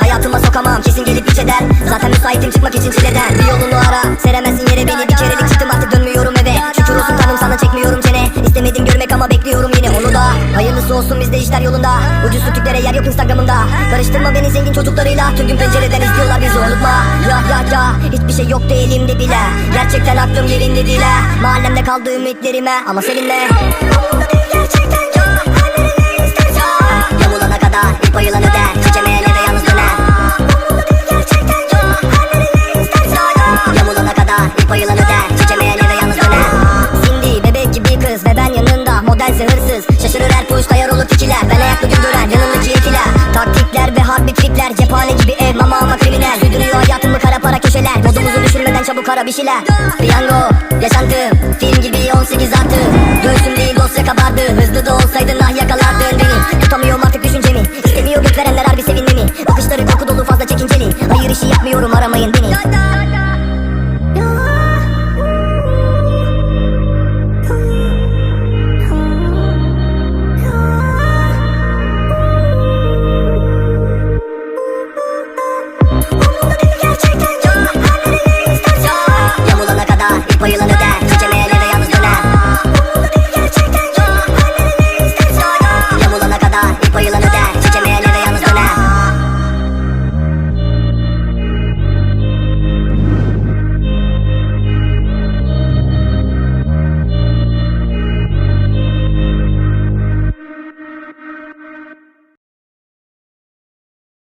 hayatıma sokamam Kesin gelip iç eder. Zaten müsaitim çıkmak için çileden. Bir yolunu ara Seremezsin yere beni. Bir kerelik çıktım artık dönmüyorum eve. Şükür olsun tanrım sana çekmiyorum çene. İstemedim görmek ama bekliyorum yine onu da. Hayırlısı olsun bizde işler yolunda. Ucuz sütüklere yer yok instagramında Karıştırma beni zengin çocuklarıyla. Tüm gün pencereden izliyorlar bizi unutma. Ya ya ya. Hiçbir şey yoktu elimde bile. Gerçekten aklım yerinde değil ha. Mahallemde kaldı ümitlerime Ama seninle güldüren yanındaki etiler Taktikler ve harbi trikler Cephane gibi ev mama ama kriminal. Sürdürüyor hayatımı kara para köşeler. Modumuzu düşürmeden çabuk ara bir şeyler. Piyango yaşantım Film gibi 18 artı. Göğsüm değil dosya kabardı. Hızlı da olsaydın ah yakalardın beni. Tutamıyorum artık düşüncemi. İstemiyor göt verenler harbi sevinmemi. Bakışları korku dolu fazla çekinceli. Hayır işi yapmıyorum aramayın beni What are you